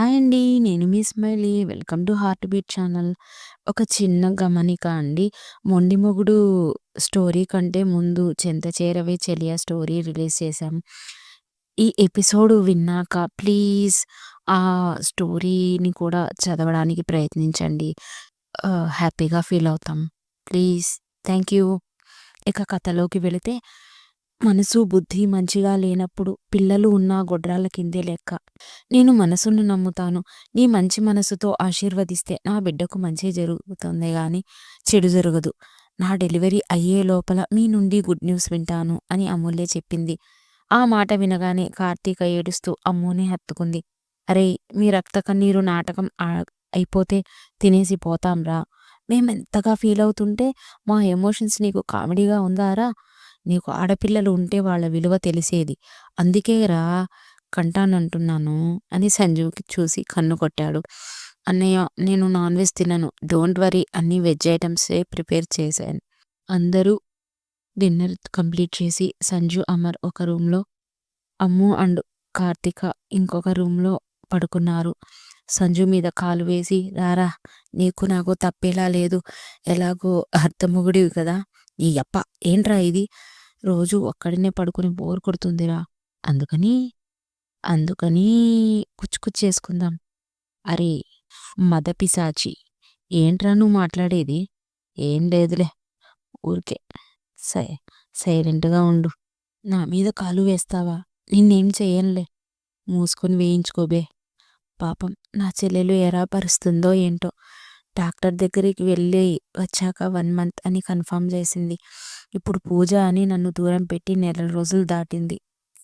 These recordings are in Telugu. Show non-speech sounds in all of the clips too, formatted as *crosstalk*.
హాయ్ అండి. నేను మీ Smiley. Welcome to heartbeat channel. ఒక చిన్న గమనిక అండి. 'మొండి మొగుడు' స్టోరీ కంటే ముందు 'చెంత చేరవే చెలియా' స్టోరీ రిలీజ్ చేశాం. ఈ ఎపిసోడ్ విన్నాక ప్లీజ్ ఆ స్టోరీని కూడా చదవడానికి ప్రయత్నించండి. హ్యాపీగా ఫీల్ అవుతాం. ప్లీజ్. Thank you. ఇక కథలోకి వెళితే మనసు, బుద్ధి మంచిగా లేనప్పుడు పిల్లలు ఉన్నా గొడ్రాల కిందే లెక్క. నేను మనసును నమ్ముతాను. నీ మంచి మనసుతో ఆశీర్వదిస్తే నా బిడ్డకు మంచి జరుగుతుంది గాని చెడు జరగదు. నా డెలివరీ అయ్యే లోపల మీ నుండి గుడ్ న్యూస్ వింటాను అని అమూల్య చెప్పింది. ఆ మాట వినగానే కార్తీక ఏడుస్తూ అమ్మూని హత్తుకుంది. అరే మీ రక్త కన్నీరు నాటకం అయిపోతే తినేసి పోతాంరా. మేమెంతగా ఫీలవుతుంటే మా ఎమోషన్స్ నీకు కామెడీగా ఉందారా? నీకు ఆడపిల్లలు ఉంటే వాళ్ళ విలువ తెలిసేది. అందుకేరా కంటానంటున్నాను అని సంజీవ్కి చూసి కన్ను కొట్టాడు. అన్నయ్య నేను నాన్ వెజ్ తినను. డోంట్ వరీ అన్ని వెజ్ ఐటమ్సే ప్రిపేర్ చేశాను. అందరూ డిన్నర్ కంప్లీట్ చేసి సంజు, అమర్ ఒక రూమ్‌లో, అమ్ము అండ్ కార్తిక ఇంకొక రూమ్‌లో పడుకున్నారు. సంజు మీద కాలు వేసి రారా నీకు నాకు తప్పేలా లేదు. ఎలాగో అత్త కదా! ఈ అప్ప ఏంట్రా ఇది? రోజు ఒక్కడినే పడుకుని బోర్ కొడుతుందిరా. అందుకని అందుకని చేసుకుందాం అరే మద మదపిశాచి! ఏంట్రా నువ్వు మాట్లాడేది? ఏం లేదులే. ఊరికే. సై సైలెంట్‌గా ఉండు. నా మీద కాలు వేస్తావా? నిన్నేం చేయనులే మూసుకొని వేయించుకోబే. పాపం నా చెల్లెలు ఎలా పరుస్తుందో ఏంటో. డాక్టర్ దగ్గరికి వెళ్ళి వచ్చాక వన్ మంత్ అని కన్ఫర్మ్ చేసింది. ఇప్పుడు పూజ అని నన్ను దూరం పెట్టి నెల రోజులు దాటింది.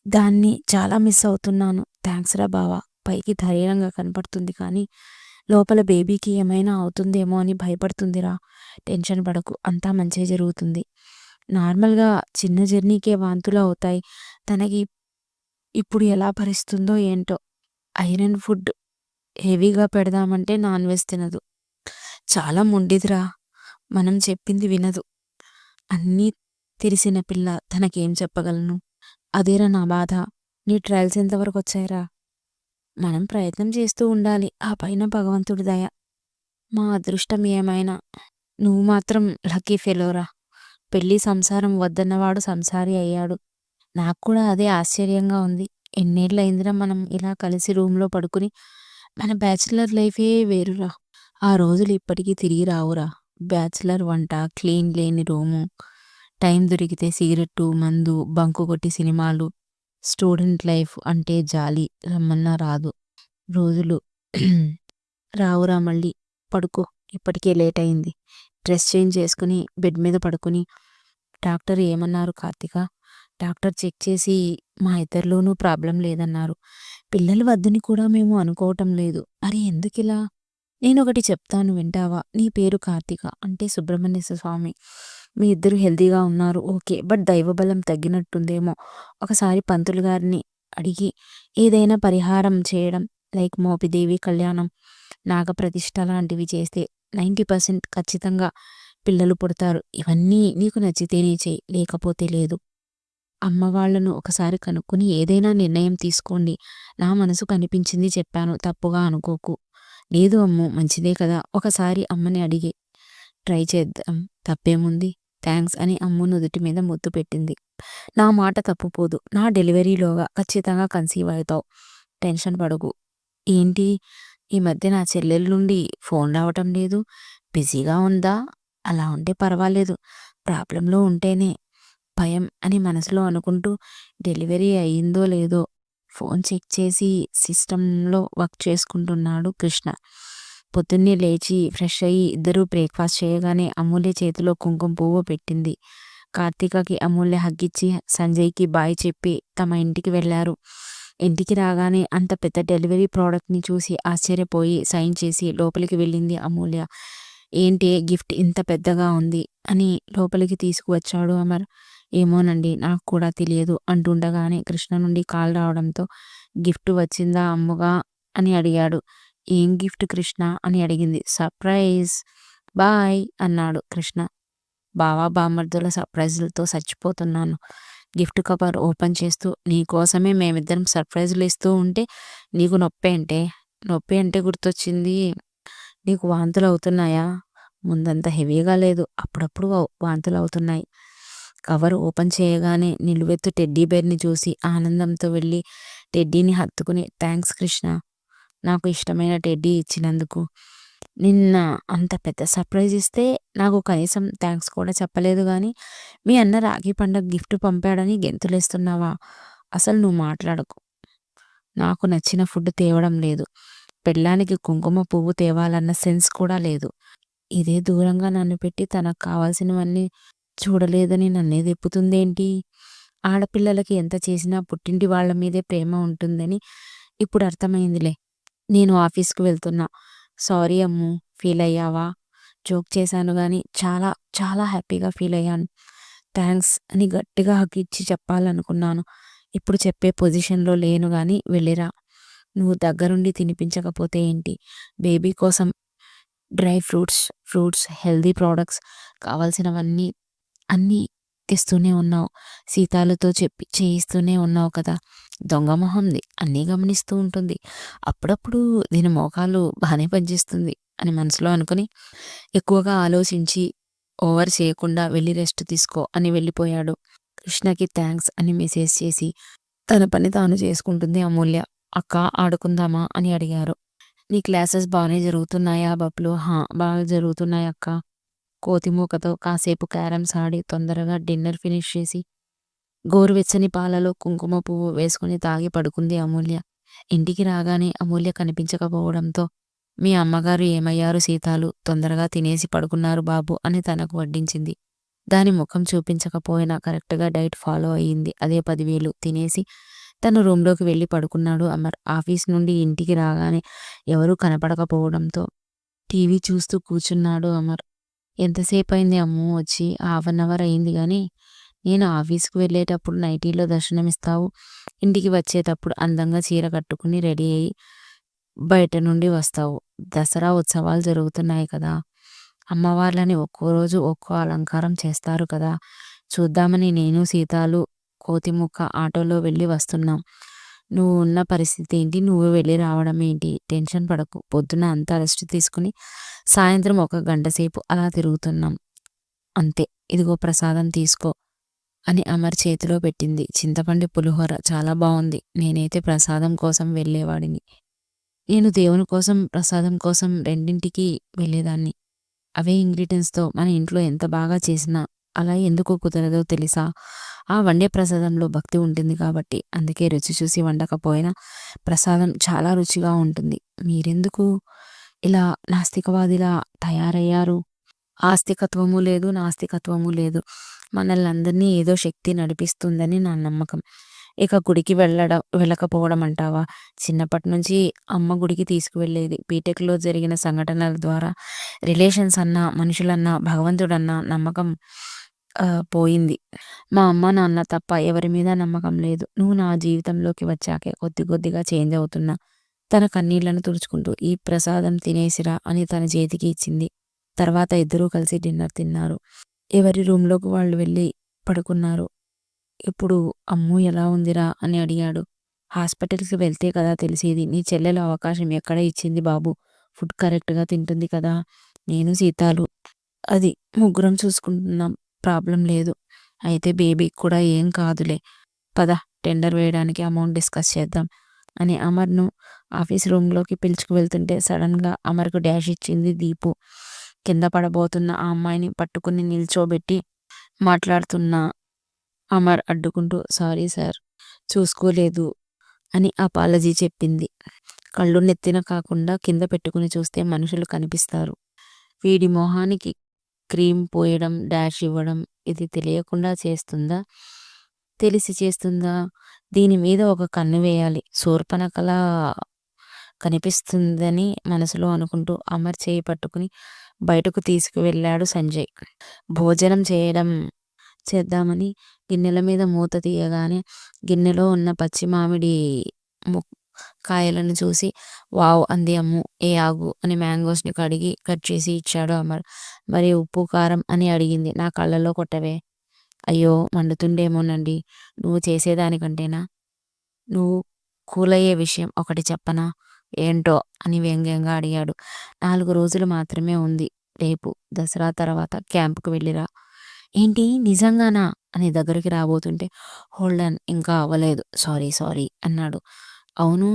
దాన్ని చాలా మిస్ అవుతున్నాను. థ్యాంక్స్ రా బావా! పైకి ధైర్యంగా కనపడుతుంది కానీ లోపల బేబీకి ఏమైనా అవుతుందేమో అని భయపడుతుందిరా. టెన్షన్ పడకు. అంతా మంచిగా జరుగుతుంది. నార్మల్‌గా చిన్న జర్నీకే వాంతులు అవుతాయి. తనకి ఇప్పుడు ఎలా భరిస్తుందో ఏంటో. ఐరన్ ఫుడ్ హెవీగా పెడదామంటే నాన్ వెజ్ తినదు. చాలా మొండిదిరా. మనం చెప్పింది వినదు. అన్నీ తెలిసిన పిల్ల తనకేం చెప్పగలను? అదేరా నా బాధ. నీ ట్రయల్స్ ఎంతవరకు వచ్చాయిరా మనం ప్రయత్నం చేస్తూ ఉండాలి. ఆ పైన భగవంతుడి దయ. మా అదృష్టం ఏమైనా నువ్వు మాత్రం లక్కీ ఫెలోరా. పెళ్ళి, సంసారం వద్దన్నవాడు సంసారి అయ్యాడు. నాకు కూడా అదే ఆశ్చర్యంగా ఉంది. ఎన్నేళ్ళైందిరా మనం ఇలా కలిసి రూమ్‌లో పడుకుని. మన బ్యాచిలర్ లైఫే వేరురా. ఆ రోజులు ఇప్పటికీ తిరిగి రావురా. బ్యాచిలర్ వంట, క్లీన్ లేని రూము, టైం దొరికితే సిగరెట్టు, మందు, బంకు కొట్టి సినిమాలు. స్టూడెంట్ లైఫ్ అంటే జాలి రమ్మన్నా రాదు. రోజులు *clears throat* రావురా మళ్ళీ. పడుకో. ఇప్పటికే లేట్ అయింది. డ్రెస్ చేంజ్ చేసుకుని బెడ్ మీద పడుకుని డాక్టర్ ఏమన్నారు కార్తిక డాక్టర్ చెక్ చేసి మా ఇద్దరిలోనూ ప్రాబ్లం లేదన్నారు. పిల్లలు వద్దని కూడా మేము అనుకోవటం లేదు. అరే ఎందుకు ఇలా నేనొకటి చెప్తాను వింటావా? నీ పేరు కార్తిక అంటే సుబ్రహ్మణ్య స్వామి. మీ ఇద్దరు హెల్తీగా ఉన్నారు ఓకే. బట్ దైవబలం తగ్గినట్టుందేమో. ఒకసారి పంతులు గారిని అడిగి ఏదైనా పరిహారం చేయడం లైక్ మోపిదేవి కళ్యాణం, నాగప్రతిష్ట లాంటివి చేస్తే నైంటీ పర్సెంట్ ఖచ్చితంగా పిల్లలు పుడతారు. ఇవన్నీ నీకు నచ్చితేనే చేయి లేకపోతే లేదు. అమ్మవాళ్ళను ఒకసారి కనుక్కొని ఏదైనా నిర్ణయం తీసుకోండి. నా మనసు కనిపించింది చెప్పాను. తప్పుగా అనుకోకు. లేదు అమ్ము మంచిదే కదా! ఒకసారి అమ్మని అడిగి ట్రై చేద్దాం. తప్పేముంది? థ్యాంక్స్ అని అమ్ము నుదుటి మీద ముద్దు పెట్టింది. నా మాట తప్పుపోదు. నా డెలివరీలోగా ఖచ్చితంగా కన్సీవ్ అవుతావు టెన్షన్ పడకు. ఏంటి? ఈ మధ్య నా చెల్లెల నుండి ఫోన్ రావటం లేదు. బిజీగా ఉందా? అలా ఉంటే పర్వాలేదు. ప్రాబ్లంలో ఉంటేనే భయం అని మనసులో అనుకుంటూ డెలివరీ అయిందో లేదో ఫోన్ చెక్ చేసి సిస్టంలో వర్క్ చేసుకుంటున్నాడు కృష్ణ. పొద్దున్నే లేచి ఫ్రెష్ అయ్యి ఇద్దరూ బ్రేక్‌ఫాస్ట్ చేయగానే అమూల్య చేతిలో కుంకుమ పువ్వు పెట్టింది. కార్తీకకి అమూల్య హగ్గిచ్చి సంజయ్‌కి బాయ్ చెప్పి తమ ఇంటికి వెళ్ళారు. ఇంటికి రాగానే అంత పెద్ద డెలివరీ ప్రోడక్ట్ని చూసి ఆశ్చర్యపోయి సైన్ చేసి లోపలికి వెళ్ళింది అమూల్య. ఏంటి గిఫ్ట్ ఇంత పెద్దగా ఉంది అని లోపలికి తీసుకువచ్చాడు అమర్. ఏమోనండి నాకు కూడా తెలియదు అంటుండగానే కృష్ణ నుండి కాల్ రావడంతో గిఫ్ట్ వచ్చిందా అమ్ముగా అని అడిగాడు. ఏం గిఫ్ట్ కృష్ణ అని అడిగింది. సర్ప్రైజ్. బాయ్ అన్నాడు కృష్ణ. బావ బామర్దుల సర్ప్రైజులతో చచ్చిపోతున్నాను. గిఫ్ట్ కవర్ ఓపెన్ చేస్తూ నీకోసమే మేమిద్దరం సర్ప్రైజులు ఇస్తూ ఉంటే నీకు నొప్పి అంటే నొప్పి అంటే గుర్తొచ్చింది. నీకు వాంతులు అవుతున్నాయా ముందంత హెవీగా లేదు. అప్పుడప్పుడు వాంతులు అవుతున్నాయి కవర్ ఓపెన్ చేయగానే నిలువెత్తు టెడ్డీ బేర్‌ని చూసి ఆనందంతో వెళ్ళి టెడ్డీని హత్తుకుని థ్యాంక్స్ కృష్ణ. నాకు ఇష్టమైన టెడ్డీ ఇచ్చినందుకు. నిన్న అంత పెద్ద సర్ప్రైజ్ ఇస్తే నాకు కనీసం థ్యాంక్స్ కూడా చెప్పలేదు కానీ మీ అన్న రాఖీ పండగ గిఫ్ట్ పంపాడని గెంతులేస్తున్నావా? అసలు నువ్వు మాట్లాడకు. నాకు నచ్చిన ఫుడ్ తేవడం లేదు. పెళ్ళానికి కుంకుమ పువ్వు తేవాలన్న సెన్స్ కూడా లేదు. ఇదే దూరంగా నన్ను పెట్టి తనకు కావాల్సినవన్నీ చూడలేదని నన్నే తిప్పుతుందేంటి? ఆడపిల్లలకి ఎంత చేసినా పుట్టింటి వాళ్ళ మీదే ప్రేమ ఉంటుందని ఇప్పుడు అర్థమైందిలే. నేను ఆఫీస్‌కి వెళ్తున్నా. సారీ అమ్ము ఫీల్ అయ్యావా జోక్ చేశాను కానీ చాలా చాలా హ్యాపీగా ఫీల్ అయ్యాను థ్యాంక్స్ అని గట్టిగా హగ్ ఇచ్చి చెప్పాలనుకున్నాను. ఇప్పుడు చెప్పే పొజిషన్‌లో లేను కానీ వెళ్ళిరా. నువ్వు దగ్గరుండి తినిపించకపోతే ఏంటి? బేబీ కోసం dry fruits, fruits, healthy products కావాల్సినవన్నీ అన్నీ తెస్తూనే ఉన్నావు. సీతాలతో చెప్పి చేయిస్తూనే ఉన్నావు కదా! దొంగ మొహంది. అన్నీ గమనిస్తూ ఉంటుంది. అప్పుడప్పుడు దీని మోకాలు బాగానే పనిచేస్తుంది అని మనసులో అనుకుని ఎక్కువగా ఆలోచించి ఓవర్ చేయకుండా వెళ్ళి రెస్ట్ తీసుకో అని వెళ్ళిపోయాడు. కృష్ణకి థ్యాంక్స్ అని మెసేజ్ చేసి తన పని తాను చేసుకుంటుంది అమూల్య. అక్కా ఆడుకుందామా? అని అడిగారు. నీ క్లాసెస్ బాగానే జరుగుతున్నాయా బబ్లు? హా! బాగా జరుగుతున్నాయి అక్కా. కోతిమూకతో కాసేపు క్యారమ్స్ ఆడి తొందరగా డిన్నర్ ఫినిష్ చేసి గోరువెచ్చని పాలలో కుంకుమ పువ్వు వేసుకుని తాగి పడుకుంది అమూల్య. ఇంటికి రాగానే అమూల్య కనిపించకపోవడంతో మీ అమ్మగారు ఏమయ్యారు సీతాలు? తొందరగా తినేసి పడుకున్నారు బాబు అని తనకు వడ్డించింది. దాని ముఖం చూపించకపోయినా కరెక్ట్‌గా డైట్ ఫాలో అయింది. అదే పదివేలు తినేసి తన రూమ్‌లోకి వెళ్ళి పడుకున్నాడు అమర్. ఆఫీస్ నుండి ఇంటికి రాగానే ఎవరూ కనపడకపోవడంతో టీవీ చూస్తూ కూర్చున్నాడు అమర్. ఎంతసేపు అయింది అమ్మూ వచ్చి? హాఫ్ అన్ అవర్ అయింది కానీ నేను ఆఫీస్‌కి వెళ్ళేటప్పుడు నైటీలో దర్శనమిస్తావు. ఇంటికి వచ్చేటప్పుడు అందంగా చీర కట్టుకుని రెడీ అయ్యి బయట నుండి వస్తావు. దసరా ఉత్సవాలు జరుగుతున్నాయి కదా! అమ్మవార్లని ఒక్కో రోజు ఒక్కో అలంకారం చేస్తారు కదా! చూద్దామని నేను, సీతాలు, కోతిముక్క ఆటోలో వెళ్ళి వస్తున్నాం. నువ్వు ఉన్న పరిస్థితి ఏంటి? నువ్వు వెళ్ళి రావడం ఏంటి? టెన్షన్ పడకు. పొద్దున అంతా రెస్ట్ తీసుకుని సాయంత్రం ఒక గంట సేపు అలా తిరుగుతున్నాం. అంతే. ఇదిగో ప్రసాదం తీసుకో అని అమర్ చేతిలో పెట్టింది. చింతపండు పులిహోర చాలా బాగుంది నేనైతే ప్రసాదం కోసం వెళ్ళేవాడిని. నేను దేవుని కోసం, ప్రసాదం కోసం రెండింటికి వెళ్ళేదాన్ని. అవే ఇంగ్రీడియంట్స్తో మన ఇంట్లో ఎంత బాగా చేసినా అలా ఎందుకు కుదరదో తెలుసా? ఆ వండే ప్రసాదంలో భక్తి ఉంటుంది కాబట్టి. అందుకే రుచి చూసి వండకపోయినా ప్రసాదం చాలా రుచిగా ఉంటుంది. మీరెందుకు ఇలా నాస్తికవాదిలా తయారయ్యారు? ఆస్తికత్వము లేదు, నాస్తికత్వము లేదు. మనల్ని అందరినీ ఏదో శక్తి నడిపిస్తుందని నా నమ్మకం. ఇక గుడికి వెళ్ళడం వెళ్ళకపోవడం అంటావా? చిన్నప్పటి నుంచి అమ్మ గుడికి తీసుకువెళ్ళేది. బీటెక్‌లో జరిగిన సంఘటనల ద్వారా రిలేషన్స్ అన్నా, మనుషులన్నా, భగవంతుడన్నా నమ్మకం పోయింది. మా అమ్మ, నాన్న తప్ప ఎవరి మీద నమ్మకం లేదు. నువ్వు నా జీవితంలోకి వచ్చాకే కొద్ది కొద్దిగా చేంజ్ అవుతున్నా. తన కన్నీళ్ళను తుడుచుకుంటూ ఈ ప్రసాదం తినేసిరా అని తన చేతికి ఇచ్చింది. తర్వాత ఇద్దరూ కలిసి డిన్నర్ తిన్నారు. ఎవరి రూమ్‌లోకి వాళ్ళు వెళ్ళి పడుకున్నారు. ఇప్పుడు అమ్ము ఎలా ఉందిరా? అని అడిగాడు. హాస్పిటల్‌కి వెళ్తే కదా తెలిసేది. నీ చెల్లెలు అవకాశం ఎక్కడ ఇచ్చింది బాబూ? ఫుడ్ కరెక్ట్‌గా తింటుంది కదా! నేను, సీతాలు అది ముగ్గురం చూసుకుంటున్నాం. ప్రాబ్లం లేదు. అయితే బేబీకి కూడా ఏం కాదులే. పద టెండర్ వేయడానికి అమౌంట్ డిస్కస్ చేద్దాం అని అమర్‌ను ఆఫీస్ రూమ్‌లోకి పిలుచుకు వెళ్తుంటే సడన్గా అమర్‌కు డాష్ ఇచ్చింది దీపు. కింద పడబోతున్న ఆ అమ్మాయిని పట్టుకుని నిల్చోబెట్టి మాట్లాడుతున్న అమర్ అడ్డుకుంటూ సారీ సార్ చూసుకోలేదు అని అపాలజీ చెప్పింది. కళ్ళు నెత్తిన కాకుండా కింద పెట్టుకుని చూస్తే మనుషులు కనిపిస్తారు. వీడి మొహానికి క్రీమ్ పోయడం, డాష్ ఇవ్వడం ఇది తెలియకుండా చేస్తుందా? తెలిసి చేస్తుందా? దీని మీద ఒక కన్ను వేయాలి. శూర్పణఖలా కనిపిస్తుందని మనసులో అనుకుంటూ అమర్ చేయి పట్టుకుని బయటకు తీసుకువెళ్ళాడు సంజయ్. భోజనం చేయడం చేద్దామని గిన్నెల మీద మూత తీయగానే గిన్నెలో ఉన్న పచ్చి మామిడి ము కాయలను చూసి వావ్ అంది అమ్ము. ఏ ఆగు అని మ్యాంగోస్‌ని కడిగి కట్ చేసి ఇచ్చాడు అమర్. మరి ఉప్పు, కారం అని అడిగింది. నా కళ్ళలో కొట్టవే. అయ్యో! మండుతుండేమోనండి. నువ్వు చేసేదానికంటేనా? నువ్వు కూలయ్యే విషయం ఒకటి చెప్పనా? ఏంటో అని వ్యంగ్యంగా అడిగాడు నాలుగు రోజులు మాత్రమే ఉంది రేపు దసరా తర్వాత క్యాంప్కి వెళ్ళిరా ఏంటి నిజంగానా అని దగ్గరికి రాబోతుంటే హోల్డన్ ఇంకా అవ్వలేదు సారీ సారీ అన్నాడు అవును.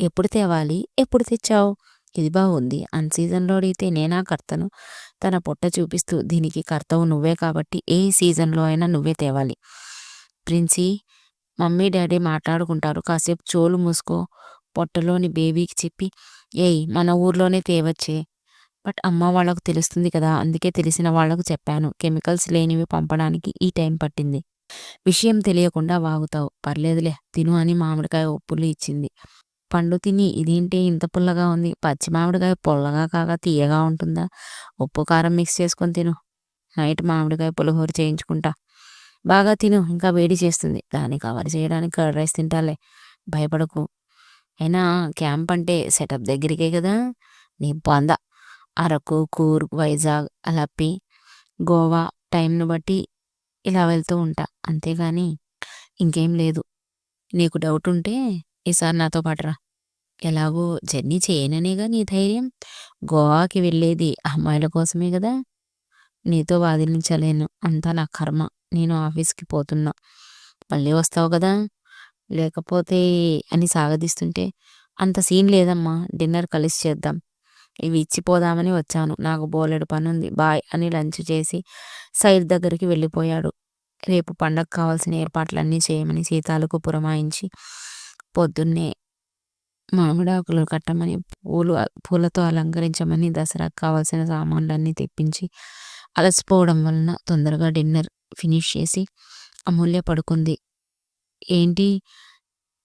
ఎప్పుడు తేవాలి? ఎప్పుడు తెచ్చావు? ఇది బాగుంది. అన్ సీజన్లో అడిగితే నేనా కర్తను? తన పొట్ట చూపిస్తూ దీనికి కర్తవు నువ్వే కాబట్టి ఏ సీజన్లో అయినా నువ్వే తేవాలి. ప్రిన్సీ మమ్మీ డాడీ మాట్లాడుకుంటారు. కాసేపు చోలు మూసుకో. పొట్టలోని బేబీకి చెప్పి ఏయ్ మన ఊర్లోనే తేవచ్చే. బట్ అమ్మ వాళ్ళకు తెలుస్తుంది కదా అందుకే తెలిసిన వాళ్ళకు చెప్పాను. కెమికల్స్ లేనివి పంపడానికి ఈ టైం పట్టింది. విషయం తెలియకుండా వాగుతావు. పర్లేదులే తిను అని మామిడికాయ ఉప్పులు ఇచ్చింది. పండు తిని ఇదేంటి ఇంత పుల్లగా ఉంది? పచ్చి మామిడికాయ పుల్లగా కాగా తీయగా ఉంటుందా? ఉప్పు కారం మిక్స్ చేసుకొని తిను. నైట్ మామిడికాయ పులిహోర చేయించుకుంటా. బాగా తిను ఇంకా వేడి చేస్తుంది. దాన్ని కవర్ చేయడానికి కర్డ్ రైస్ తింటాలే. భయపడకు. అయినా క్యాంప్ అంటే సెటప్ దగ్గరికే కదా. నీ పొంద. అరకు కూర్గ్ వైజాగ్ అలప్పి గోవా టైంను బట్టి ఇలా వెళ్తూ ఉంటా. అంతేగాని ఇంకేం లేదు. నీకు డౌట్ ఉంటే ఈసారి నాతో పాటురా ఎలాగో జర్నీ చేయననేగా నీ ధైర్యం. గోవాకి వెళ్ళేది అమ్మాయిల కోసమే కదా. నీతో వాదిలించలేను అంతా నా కర్మ. నేను ఆఫీస్కి పోతున్నా. మళ్ళీ వస్తావు కదా. లేకపోతే అని సాగదీస్తుంటే అంత సీన్ లేదమ్మా. డిన్నర్ కలిసి చేద్దాం. ఇవి ఇచ్చిపోదామని వచ్చాను. నాకు బోలెడు పనుంది. బాయ్ అని లంచ్ చేసి సైడ్ దగ్గరికి వెళ్ళిపోయాడు. రేపు పండగ కావాల్సిన ఏర్పాట్లన్నీ చేయమని సీతాలకు పురమాయించి పొద్దున్నే మామిడాకులు కట్టమని పూలు పూలతో అలంకరించమని దసరాకు కావాల్సిన సామాన్లన్నీ తెప్పించి అలసిపోవడం వలన తొందరగా డిన్నర్ ఫినిష్ చేసి అమూల్య పడుకుంది. ఏంటి?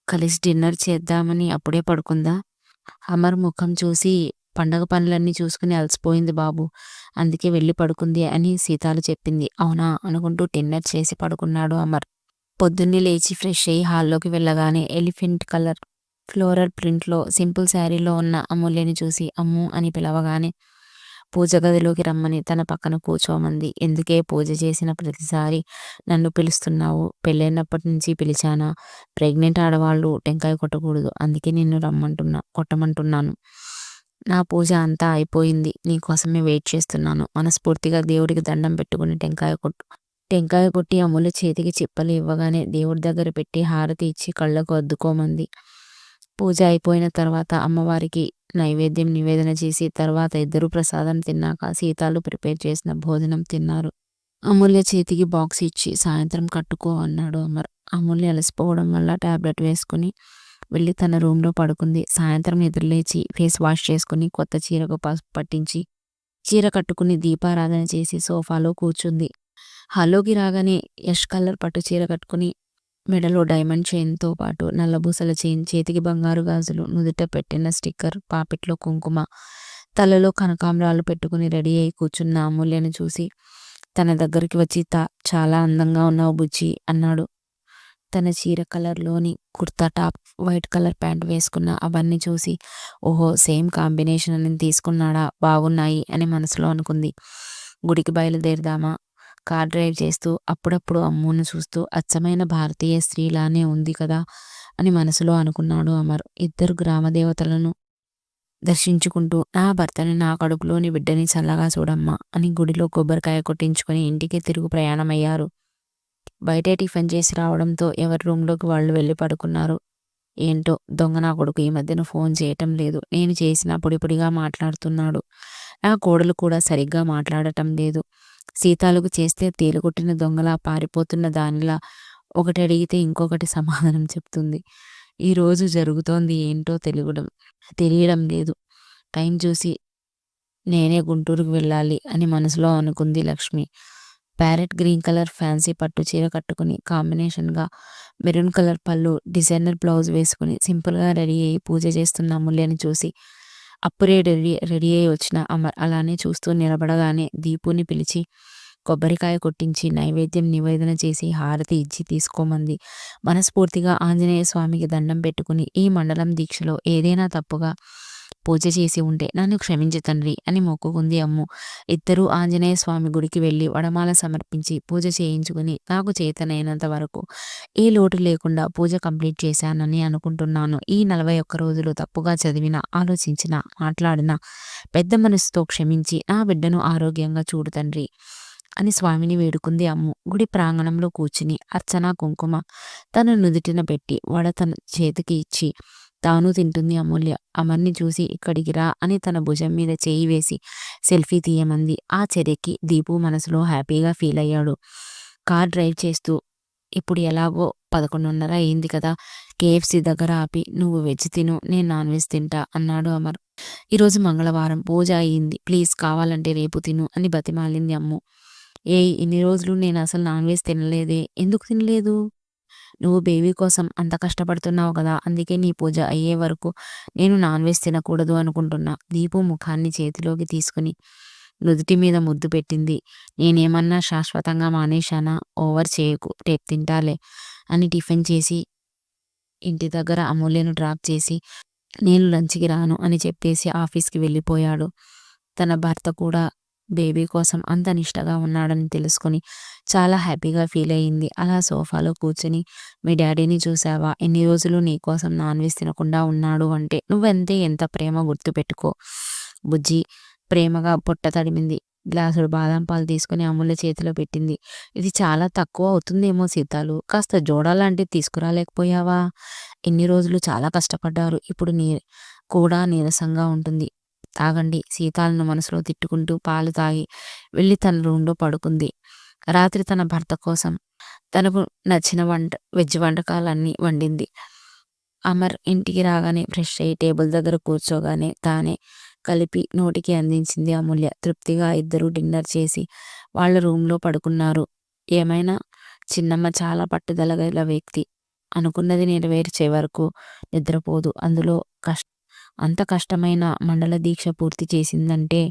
కలిసి డిన్నర్ చేద్దామని అప్పుడే పడుకుందా? అమర్ ముఖం చూసి పండగ పనులన్నీ చూసుకుని అలసిపోయింది బాబు. అందుకే వెళ్ళి పడుకుంది అని సీతాలు చెప్పింది. అవునా? అనుకుంటూ డిన్నర్ చేసి పడుకున్నాడు అమర్. పొద్దున్నే లేచి ఫ్రెష్ అయ్యి హాల్లోకి వెళ్ళగానే ఎలిఫెంట్ కలర్ ఫ్లోరల్ ప్రింట్లో సింపుల్ శారీలో ఉన్న అమూల్యని చూసి అమ్ము అని పిలవగానే పూజ గదిలోకి రమ్మని తన పక్కన కూర్చోమంది. ఎందుకే పూజ చేసిన ప్రతిసారి నన్ను పిలుస్తున్నావు? పెళ్ళైనప్పటి నుంచి పిలిచానా? ప్రెగ్నెంట్ ఆడవాళ్ళు టెంకాయ కొట్టకూడదు. అందుకే నిన్ను రమ్మంటున్నా కొట్టమంటున్నాను. నా పూజ అంతా అయిపోయింది. నీకోసమే వెయిట్ చేస్తున్నాను. మనస్ఫూర్తిగా దేవుడికి దండం పెట్టుకుని టెంకాయ కొట్టు. టెంకాయ కొట్టి అమ్ములు చేతికి చిప్పలు ఇవ్వగానే దేవుడి దగ్గర పెట్టి హారతి ఇచ్చి కళ్ళకు అద్దుకోమంది. పూజ అయిపోయిన తర్వాత అమ్మవారికి నైవేద్యం నివేదన చేసి తర్వాత ఇద్దరు ప్రసాదం తిన్నాక సీతాలు ప్రిపేర్ చేసిన భోజనం తిన్నారు. అమూల్య చేతికి బాక్స్ ఇచ్చి సాయంత్రం కట్టుకో అన్నాడు అమర్. అమూల్య అలసిపోవడం వల్ల టాబ్లెట్ వేసుకుని వెళ్ళి తన రూమ్లో పడుకుంది. సాయంత్రం నిద్రలేచి ఫేస్ వాష్ చేసుకుని కొత్త చీరకు పట్టించి చీర కట్టుకుని దీపారాధన చేసి సోఫాలో కూర్చుంది. హలోకి రాగానే యష్ కలర్ పట్టు చీర కట్టుకుని మెడలో డైమండ్ చైన్తో పాటు నల్లబూసల చైన్ చేతికి బంగారు గాజులు నుదుట పెట్టిన స్టిక్కర్ పాపిట్లో కుంకుమ తలలో కనకాంబరాలు పెట్టుకుని రెడీ అయి కూర్చున్న అమూల్యను చూసి తన దగ్గరికి వచ్చి తా చాలా అందంగా ఉన్నావు బుజ్జి అన్నాడు. తన చీర కలర్లోని kurta top white colour pant వేసుకున్న అవన్నీ చూసి ఓహో సేమ్ కాంబినేషన్ అని తీసుకున్నాడా? బాగున్నాయి అని మనసులో అనుకుంది. గుడికి బయలుదేరదామా? కార్ డ్రైవ్ చేస్తూ అప్పుడప్పుడు అమ్మును చూస్తూ అచ్చమైన భారతీయ స్త్రీలానే ఉంది కదా? అని మనసులో అనుకున్నాడు అమర్. ఇద్దరు గ్రామదేవతలను దర్శించుకుంటూ నా భర్తని నా కడుపులోని బిడ్డని చల్లగా చూడమ్మా అని గుడిలో కొబ్బరికాయ కొట్టించుకొని ఇంటికి తిరుగు ప్రయాణమయ్యారు. బయటే టిఫిన్ చేసి రావడంతో ఎవరి రూమ్లోకి వాళ్ళు వెళ్ళి పడుకున్నారు. ఏంటో దొంగ నా కొడుకు ఈ మధ్యన ఫోన్ చేయటం లేదు. నేను చేసిన పొడిపొడిగా మాట్లాడుతున్నాడు. నా కోడలు కూడా సరిగ్గా మాట్లాడటం లేదు. సీతాలకు చేస్తే తేలుకొట్టిన దొంగలా పారిపోతున్న దానిలా ఒకటి అడిగితే ఇంకొకటి సమాధానం చెప్తుంది. ఈరోజు జరుగుతోంది ఏంటో తెలియడం తెలియడం లేదు. టైం చూసి నేనే గుంటూరుకు వెళ్ళాలి అని మనసులో అనుకుంది Lakshmi. Parrot green colour fancy పట్టు చీర కట్టుకుని కాంబినేషన్గా మెరూన్ కలర్ పళ్ళు డిజైనర్ బ్లౌజ్ వేసుకుని సింపుల్గా రెడీ అయ్యి పూజ చేస్తున్న అమూల్యని చూసి అప్పుడే రెడీ రెడీ అయ్యి వచ్చిన అమర్ అలానే చూస్తూ నిలబడగానే దీపుని పిలిచి కొబ్బరికాయ కొట్టించి నైవేద్యం నివేదన చేసి హారతి ఇచ్చి తీసుకోమంది. మనస్ఫూర్తిగా ఆంజనేయ స్వామికి దండం పెట్టుకుని ఈ మండలం దీక్షలో ఏదైనా తప్పుగా పూజ చేసి ఉంటే నన్ను క్షమించి తండ్రి అని మొక్కుకుంది అమ్ము. ఇద్దరూ ఆంజనేయ స్వామి గుడికి వెళ్ళి వడమాల సమర్పించి పూజ చేయించుకుని నాకు చేతనైనంత వరకు ఏ లోటు లేకుండా పూజ కంప్లీట్ చేశానని అనుకుంటున్నాను. ఈ నలభై ఒక్క రోజులు తప్పుగా చదివిన ఆలోచించిన మాట్లాడిన పెద్ద మనసుతో క్షమించి నా బిడ్డను ఆరోగ్యంగా చూడు తండ్రి అని స్వామిని వేడుకుంది అమ్ము. గుడి ప్రాంగణంలో కూర్చుని అర్చన కుంకుమ తన నుదుటిన పెట్టి వడ తన చేతికి ఇచ్చి తాను తింటుంది అమూల్య. అమర్ని చూసి ఇక్కడికి రా అని తన భుజం మీద చేయి వేసి సెల్ఫీ తీయమంది. ఆ చర్యకి దీపు మనసులో హ్యాపీగా ఫీల్ అయ్యాడు. కార్ డ్రైవ్ చేస్తూ ఇప్పుడు ఎలాగో పదకొండున్నర అయింది కదా కేఎఫ్సీ దగ్గర ఆపి నువ్వు వెజ్ తిను నేను నాన్ వెజ్ తింటా అన్నాడు అమర్. ఈరోజు మంగళవారం పూజ అయ్యింది ప్లీజ్ కావాలంటే రేపు తిను అని బతిమాలింది అమ్ము. ఏ ఇన్ని రోజులు నేను అసలు నాన్ వెజ్ తినలేదే. ఎందుకు తినలేదు? నువ్వు బేబీ కోసం అంత కష్టపడుతున్నావు కదా అందుకే నీ పూజ అయ్యే వరకు నేను నాన్ వెజ్ తినకూడదు అనుకుంటున్నా. దీపు ముఖాన్ని చేతిలోకి తీసుకుని నుదుటి మీద ముద్దు పెట్టింది. నేనేమన్నా శాశ్వతంగా మానేశానా? ఓవర్ చేయకు. రేపు తింటాలే అని టిఫిన్ చేసి ఇంటి దగ్గర అమూల్యను డ్రాప్ చేసి నేను లంచ్కి రాను అని చెప్పేసి ఆఫీస్కి వెళ్ళిపోయాడు. తన భర్త కూడా బేబీ కోసం అంత నిష్టగా ఉన్నాడని తెలుసుకొని చాలా హ్యాపీగా ఫీల్ అయ్యింది అలా సోఫాలో కూర్చొని మీ డాడీని చూసావా? ఎన్ని రోజులు నీ కోసం నాన్ వెజ్ తినకుండా ఉన్నాడు అంటే నువ్వెంతే ఎంత ప్రేమ గుర్తుపెట్టుకో. బుజ్జి ప్రేమగా పొట్ట తడిమింది. గ్లాసుడు బాదం పాలు తీసుకుని అమ్ముల చేతిలో పెట్టింది. ఇది చాలా తక్కువ అవుతుందేమో సీతాలు. కాస్త జోడాలాంటివి తీసుకురాలేకపోయావా? ఎన్ని రోజులు చాలా కష్టపడ్డారు. ఇప్పుడు నీ కూడా నీరసంగా ఉంటుంది. తాగండి. సీతాలను మనసులో తిట్టుకుంటూ పాలు తాగి వెళ్ళి తన రూమ్లో పడుకుంది. రాత్రి తన భర్త కోసం తనకు నచ్చిన వంట వెజ్ వంటకాలన్నీ వండింది. అమర్ ఇంటికి రాగానే ఫ్రెష్ అయ్యి టేబుల్ దగ్గర కూర్చోగానే తానే కలిపి నోటికి అందించింది అమూల్య. తృప్తిగా ఇద్దరు డిన్నర్ చేసి వాళ్ళ రూమ్లో పడుకున్నారు. ఏమైనా? చిన్నమ్మ చాలా పట్టుదల గల వ్యక్తి. అనుకున్నది నెరవేర్చే వరకు నిద్రపోదు. అందులో కష్ట అంత కష్టమైన మండల దీక్ష పూర్తి చేసిందంటే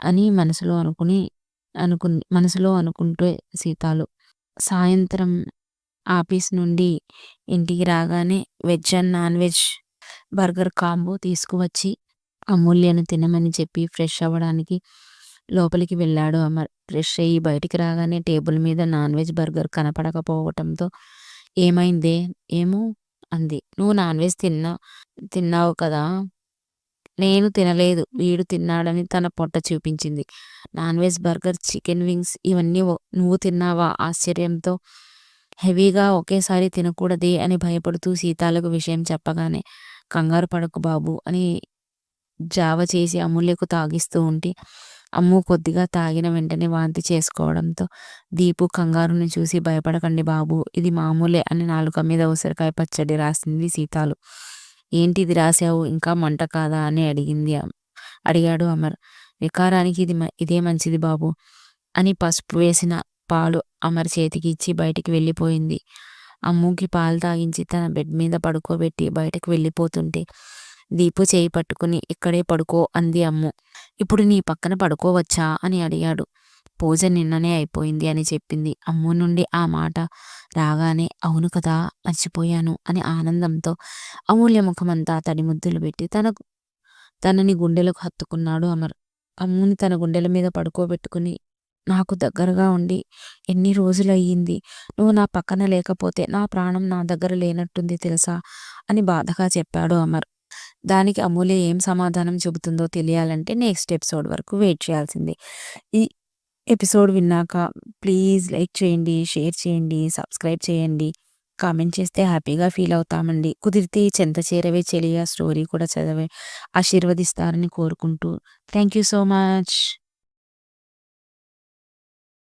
అని మనసులో అనుకుని అనుకు మనసులో అనుకుంటే సీతాలు. సాయంత్రం ఆఫీస్ నుండి ఇంటికి రాగానే veg and non veg burger combo తీసుకువచ్చి అమూల్యను తినమని చెప్పి ఫ్రెష్ అవ్వడానికి లోపలికి వెళ్ళాడు అమర్. ఫ్రెష్ అయ్యి బయటికి రాగానే టేబుల్ మీద నాన్ వెజ్ బర్గర్ కనపడకపోవటంతో ఏమైందే? ఏమో అంది. నువ్వు నాన్ వెజ్ తిన్నా తిన్నావు కదా? నేను తినలేదు. వీడు తిన్నాడని తన పొట్ట చూపించింది. Non veg burger chicken wings ఇవన్నీ నువ్వు తిన్నావా? ఆశ్చర్యంతో హెవీగా ఒకేసారి తినకూడదే అని భయపడుతూ సీతాలకు విషయం చెప్పగానే కంగారు పడకు బాబు అని జావ చేసి అమూల్యకు తాగిస్తూ ఉంటే అమ్ము కొద్దిగా తాగిన వెంటనే వాంతి చేసుకోవడంతో దీపు కంగారుని చూసి భయపడకండి బాబు. ఇది మామూలే అని నాలుక మీద ఉసిరికాయ పచ్చడి రాసింది సీతాలు. ఏంటి ఇది ఇంకా మంట కాదా? అని అడిగింది అడిగాడు అమర్. వికారానికి ఇది ఇదే మంచిది బాబు అని పసుపు వేసిన పాలు అమర్ చేతికి ఇచ్చి బయటికి వెళ్ళిపోయింది. అమ్ముకి పాలు తాగించి తన బెడ్ మీద పడుకోబెట్టి బయటకు వెళ్ళిపోతుంటే దీపు చేయి పట్టుకుని ఇక్కడే పడుకో అంది అమ్ము. ఇప్పుడు నీ పక్కన పడుకోవచ్చా? అని అడిగాడు. పూజ నిన్ననే అయిపోయింది అని చెప్పింది. అమ్ము నుండి ఆ మాట రాగానే అవును కదా మర్చిపోయాను అని ఆనందంతో అమూల్య ముఖమంతా తడి ముద్దులు పెట్టి తన తనని గుండెలకు హత్తుకున్నాడు అమర్. అమ్ముని తన గుండెల మీద పడుకోబెట్టుకుని నాకు దగ్గరగా ఉండి ఎన్ని రోజులయ్యింది? నువ్వు నా పక్కన లేకపోతే నా ప్రాణం నా దగ్గర లేనట్టుంది తెలుసా? అని బాధగా చెప్పాడు అమర్. దానికి అమూల్య ఏం సమాధానం చెబుతుందో తెలియాలంటే నెక్స్ట్ ఎపిసోడ్ వరకు వెయిట్ చేయాల్సిందే. ఈ ఎపిసోడ్ విన్నాక ప్లీజ్ లైక్ చేయండి షేర్ చేయండి సబ్స్క్రైబ్ చేయండి. కామెంట్ చేస్తే హ్యాపీగా ఫీల్ అవుతామండి. కుదిరితే చెంత చేరవే చెలియ స్టోరీ కూడా చదివే ఆశీర్వదిస్తారని కోరుకుంటూ. Thank you so much.